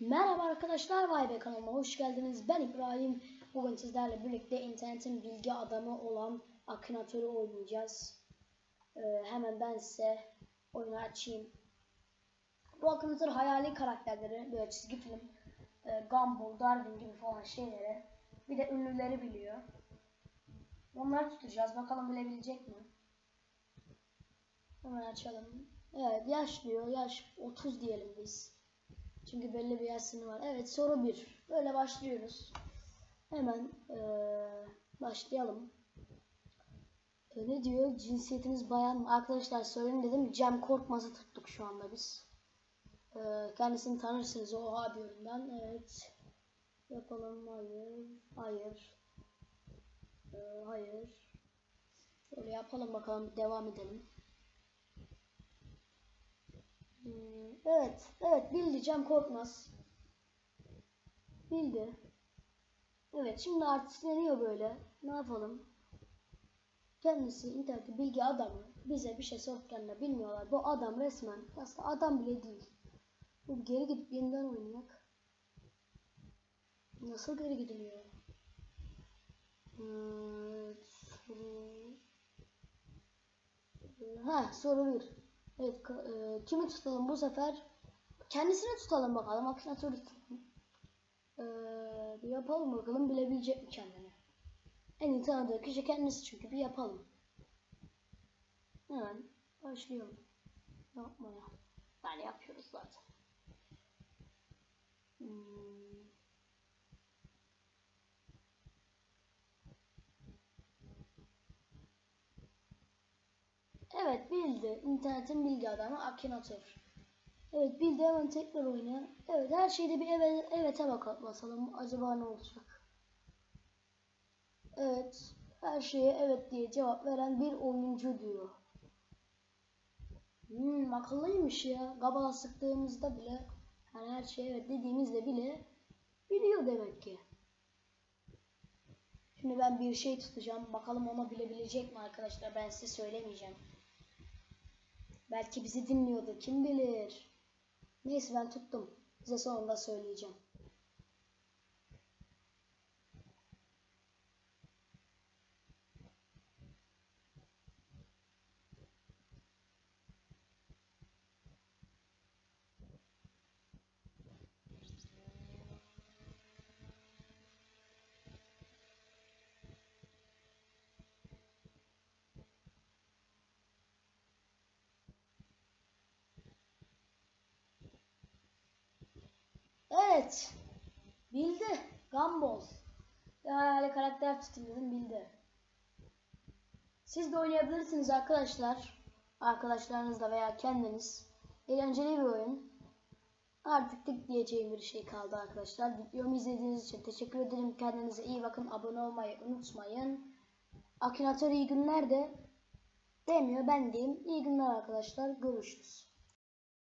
Merhaba arkadaşlar Vay kanalıma hoş geldiniz. Ben İbrahim. Bugün sizlerle birlikte internetin bilgi adamı olan Akinator'u oynayacağız. Ee, hemen ben size oyunu açayım. Bu Akinator hayali karakterleri böyle çizgi film, e, Gumball, Darwin gibi falan şeyleri bir de ünlüleri biliyor. Onları tutacağız. Bakalım bilebilecek mi? Hemen açalım. Evet yaş diyor. Yaş 30 diyelim biz. Çünkü belli bir yaş sınırı var. Evet soru 1. Böyle başlıyoruz. Hemen eee, başlayalım. E, ne diyor? Cinsiyetiniz bayan mı? Arkadaşlar söyleyin dedim. Cem Korkmaz'ı tuttuk şu anda biz. E, kendisini tanırsınız o abi yorumdan. Evet. Yapalım. Hayır. Hayır. E, hayır. Şöyle yapalım bakalım. Devam edelim. Hmm, Evet, evet bildi Cem Korkmaz. Bildi. Evet şimdi artistleniyor böyle. Ne yapalım? Kendisi internette bilgi adamı. Bize bir şey sorarken de bilmiyorlar. Bu adam resmen aslında adam bile değil. Bu geri gidip yeniden oynayak. Nasıl geri gidiliyor? Hmm, soru... Ha soru bir. Evet, e, kimi tutalım bu sefer? Kendisini tutalım bakalım. Akşatörü tutalım. E, bir yapalım bakalım bilebilecek mi kendini? En iyi tanıdığı kişi kendisi çünkü bir yapalım. Hemen başlayalım. Yapmaya. Yani yapıyoruz zaten. Hmm. Evet bildi. İnternetin bilgi adamı Akinator. Evet bildi hemen tekrar oyna. Evet her şeyde bir evet, evet'e bakalım basalım. Acaba ne olacak? Evet. Her şeye evet diye cevap veren bir oyuncu diyor. Hmm, akıllıymış ya. Kabala sıktığımızda bile yani her şeye evet dediğimizde bile biliyor demek ki. Şimdi ben bir şey tutacağım. Bakalım ama bilebilecek mi arkadaşlar? Ben size söylemeyeceğim. Belki bizi dinliyordu. Kim bilir? Neyse ben tuttum. Size sonunda söyleyeceğim. Evet. Bildi. Gumball. Yani karakter tutayım bildi. Siz de oynayabilirsiniz arkadaşlar. Arkadaşlarınızla veya kendiniz. Eğlenceli bir oyun. Artık tık diyeceğim bir şey kaldı arkadaşlar. Videomu izlediğiniz için teşekkür ederim. Kendinize iyi bakın. Abone olmayı unutmayın. Akinator iyi günler de demiyor ben diyeyim. İyi günler arkadaşlar. Görüşürüz.